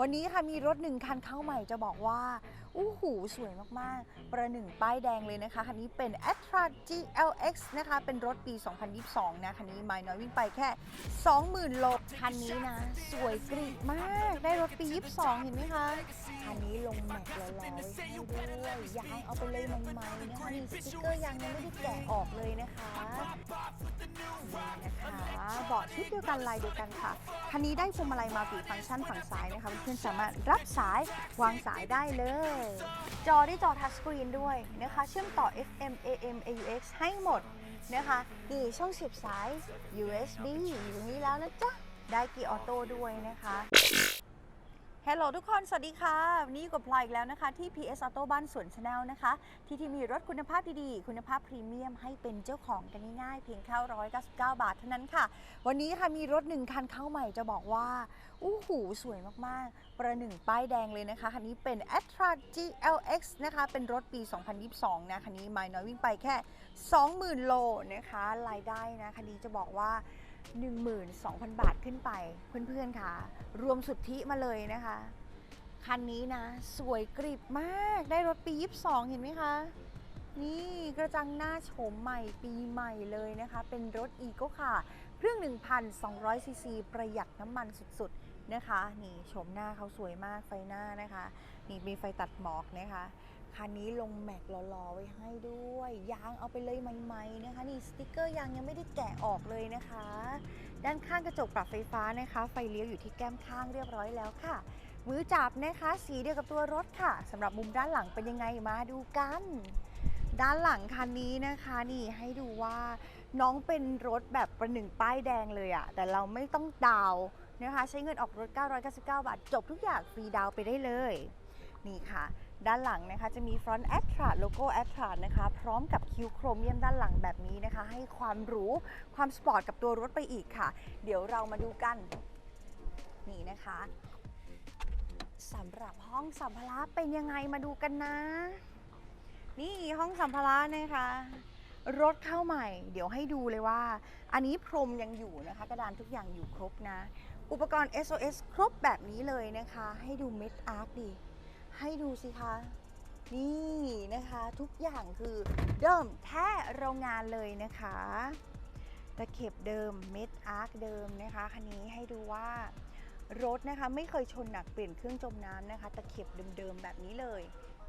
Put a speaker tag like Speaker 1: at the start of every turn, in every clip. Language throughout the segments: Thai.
Speaker 1: วันนี้ค่ะมีรถหนึ่งคันเข้าใหม่จะบอกว่าอู้หูสวยมากๆ ประหนึ่งป้ายแดงเลยนะคะ คันนี้เป็น a t r a GLX นะคะ เป็นรถปี 2022 นะ คันนี้ไม่น้อยวิ่งไปแค่ 20,000 โล คันนี้นะ สวยกรีบมาก ได้รถปี 22 เห็นไหมคะ คันนี้ลงแม็กแล้วลอไว้ให้ด้วยยางเอาไปเลยใหม่ๆนะคะนี่สติ๊กเกอร์ยางยังไม่ได้แกะออกเลยนะคะ นี่นะคะเบาะชุดเดียวกันลายเดียวกันค่ะคันนี้ได้พวงมาลัยมัลติฟังก์ชันฝั่งซ้ายนะคะเพื่อนๆสามารถรับสายวางสายได้เลย จอได้จอทัชสกรีนด้วยนะคะ เชื่อมต่อ FM AM AUX ให้หมดนะคะนี่ช่องเสียบสาย USB อยู่ตรงนี้แล้วนะจ๊ะ ได้กีออโต้ด้วยนะคะ ฮัลโหลทุกคน สวัสดีค่ะ วันนี้อยู่กับพลอยอีกแล้วนะคะ ที่ PS Auto บ้านสวนชาแนลนะคะ ที่ที่มีรถคุณภาพดีๆ คุณภาพพรีเมียมให้เป็นเจ้าของกันง่ายๆ เพียงแค่199 บาทเท่านั้นค่ะ วันนี้ค่ะมีรถหนึ่งคันเข้าใหม่จะบอกว่าอู้หูสวยมากๆ ประหนึ่งป้ายแดงเลยนะคะ คันนี้เป็น a t r a GLX นะคะ เป็นรถปี 2022 นะ คันนี้ไม่น้อยวิ่งไปแค่ 20,000 โลนะคะ รายได้นะ คันนี้จะบอกว่า 12,000 บาทขึ้นไป เพื่อนๆค่ะ รวมสุทธิมาเลยนะคะ คันนี้นะ สวยกริบมากได้รถปี 22 เห็นไหมคะ นี่กระจังหน้าโฉมใหม่ปีใหม่เลยนะคะ เป็นรถอีโก้ค่ะ เครื่อง 1,200ซีซีประหยัดน้ำมันสุดๆนะคะ นี่โฉมหน้าเขาสวยมากไฟหน้านะคะ นี่มีไฟตัดหมอกนะคะ คันนี้ลงแม็กหล้อๆไว้ให้ด้วย ยางเอาไปเลยใหม่ๆนะคะ นี่สติกเกอร์ยางยังไม่ได้แกะออกเลยนะคะ ด้านข้างกระจกปรับไฟฟ้านะคะ ไฟเลี้ยวอยู่ที่แก้มข้างเรียบร้อยแล้วค่ะ มือจับนะคะ สีเดียวกับตัวรถค่ะสำหรับมุมด้านหลังเป็นยังไงมาดูกัน ด้านหลังคันนี้นะคะนี่ให้ดูว่าน้องเป็นรถแบบประหนึ่งป้ายแดงเลยอะแต่เราไม่ต้องดาวนะคะ ใช้เงินออกรถ 999 บาท จบทุกอย่างฟรีดาวไปได้เลย นี่ค่ะ ด้านหลังนะคะจะมี front a t r a โลโก้ a t r a นะคะพร้อมกับคิวโครเมียมด้านหลังแบบนี้นะคะ ให้ความหรูความสปอร์ตกับตัวรถไปอีกค่ะ เดี๋ยวเรามาดูกันนี่นะคะสำหรับห้องสัมภาระเป็นยังไงมาดูกันนะ นี่ห้องสัมภาระนะคะรถเข้าใหม่ เดี๋ยวให้ดูเลยว่า อันนี้พรมยังอยู่นะคะ กระดานทุกอย่างอยู่ครบนะ อุปกรณ์ SOS ครบแบบนี้เลยนะคะ ให้ดูเม็ดอาร์คดิ ให้ดูสิคะ นี่นะคะทุกอย่างคือเดิมแท้โรงงานเลยนะคะตะเข็บเดิมเม็ดอาร์คเดิมนะคะคันนี้ให้ดูว่ารถนะคะไม่เคยชนหนักเปลี่ยนเครื่องจมน้ำนะคะ ตะเข็บเดิมๆแบบนี้เลย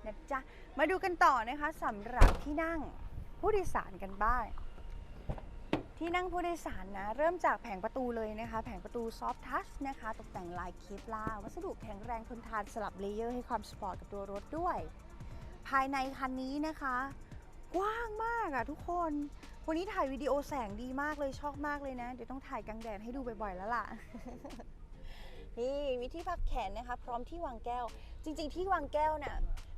Speaker 1: นะจ๊ะมาดูกันต่อนะคะสำหรับที่นั่งผู้โดยสารกันบ้าง ที่นั่งผู้โดยสารนะ เริ่มจากแผงประตูเลยนะคะ แผงประตูซอฟทัชนะคะ ตกแต่งลายเคปลาวัสดุแข็งแรงทนทานสลับเลเยอร์ให้ความสปอร์ตกับตัวรถด้วย ภายในคันนี้นะคะ กว้างมากอะทุกคน วันนี้ถ่ายวิดีโอแสงดีมากเลยชอบมากเลยนะ เดี๋ยวต้องถ่ายกลางแดดให้ดูบ่อยๆแล้วล่ะนี่มีที่พักแขนนะคะ พร้อมที่วางแก้ว จริง ๆ ที่วางแก้วน่ะ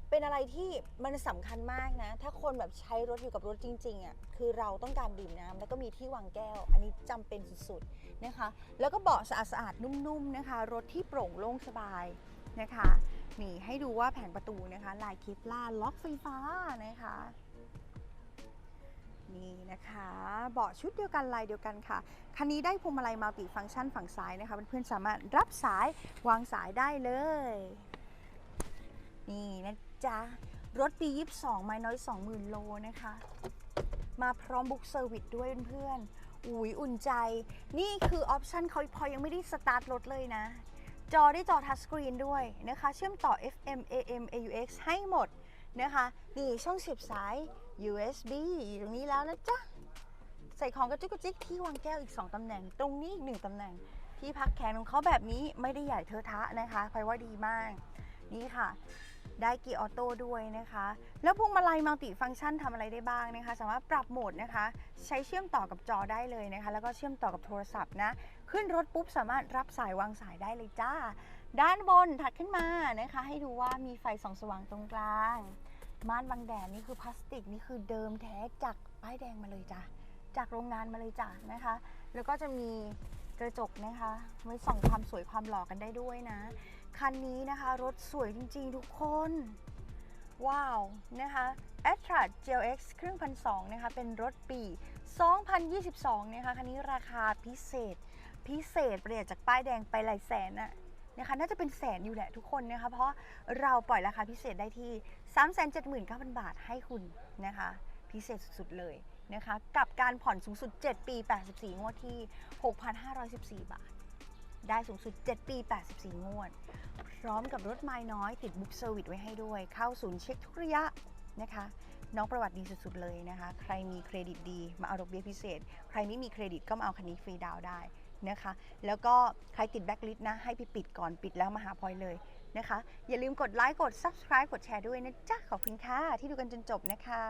Speaker 1: เป็นอะไรที่มันสำคัญมากนะ ถ้าคนแบบใช้รถอยู่กับรถจริงๆอะคือเราต้องการดื่มน้ำแล้วก็มีที่วางแก้ว อันนี้จำเป็นสุดๆนะคะ แล้วก็เบาะสะอาดๆนุ่มๆนะคะ รถที่โปร่งโล่งสบายนะคะนี่ให้ดูว่าแผงประตูนะคะ ลายเคปลาล็อกไฟฟ้านะคะนี่นะคะ เบาะชุดเดียวกันลายเดียวกันค่ะ คันนี้ได้พวงมาลัยมัลติฟังก์ชันฝั่งซ้ายนะคะเพื่อนๆสามารถรับสายวางสายได้เลย นี่นะจ๊ะ รถปี 22 ไม่น้อย 20,000 โลนะคะ มาพร้อมบุ๊กเซอร์วิสด้วยเพื่อนๆอุ้ยอุ่นใจ นี่คือออปชันเขาพอยังไม่ได้สตาร์ทรถเลยนะ จอได้จอทัชสกรีนด้วยนะคะ เชื่อมต่อ FM AM AUX ให้หมดนะคะ นี่ช่องเสียบสาย USB อยู่ตรงนี้แล้วนะจ๊ะ ใส่ของกระจุกกระจิกที่วางแก้วอีก 2 ตำแหน่ง ตรงนี้อีกหนึ่งตำแหน่ง ที่พักแขนของเขาแบบนี้ไม่ได้ใหญ่เทอะทะนะคะพลอยว่าดีมาก นี่ค่ะ ได้เกียร์ออโต้ด้วยนะคะ แล้วพวงมาลัยมัลติฟังก์ชันทำอะไรได้บ้างนะคะ สามารถปรับโหมดนะคะ ใช้เชื่อมต่อกับจอได้เลยนะคะ แล้วก็เชื่อมต่อกับโทรศัพท์นะ ขึ้นรถปุ๊บสามารถรับสายวางสายได้เลยจ้า ด้านบนถัดขึ้นมานะคะ ให้ดูว่ามีไฟส่องสว่างตรงกลาง ม่านบังแดดนี่คือพลาสติกนี่คือเดิมแท้จากป้ายแดงมาเลยจ้ะจากโรงงานมาเลยจ้ะนะคะ แล้วก็จะมีกระจกนะคะไว้ส่องความสวยความหล่อกันได้ด้วยนะ คันนี้นะคะ รถสวยจริงๆ ทุกคน ว้าวนะคะ a t r a GLX เครื่งพันสองนะคะ เป็นรถปี 2022 นะคะ คันนี้ราคาพิเศษ พิเศษเปลี่ยจากป้ายแดงไปหลายแสนอะนะคะน่าจะเป็นแสนอยู่แหละทุกคนนะคะ เพราะเราปล่อยราคาพิเศษได้ที่ 379,000 บาทให้คุณนะคะ พิเศษสุดๆเลยนะคะ กับการผ่อนสูงสุด 7 ปี 84 งวดที่ 6,514 บาท ได้สูงสุด 7 ปี 84 งวด พร้อมกับรถไม้น้อยติดบุ๊กเซอร์วิสไว้ให้ด้วย เข้าศูนย์เช็คทุกระยะนะคะ น้องประวัติดีสุดๆเลยนะคะ ใครมีเครดิตดีมาเอาดอกเบี้ยพิเศษ ใครไม่มีเครดิตก็มาเอาคันนี้ฟรีดาวได้นะคะ แล้วก็ใครติดแบ็คลิสต์นะ ให้พี่ปิดก่อนปิดแล้วมาหาพลอยเลยนะคะ อย่าลืมกดไลค์กด Subscribe กดแชร์ด้วยนะจ๊ะ ขอบคุณค่ะ ที่ดูกันจนจบนะคะ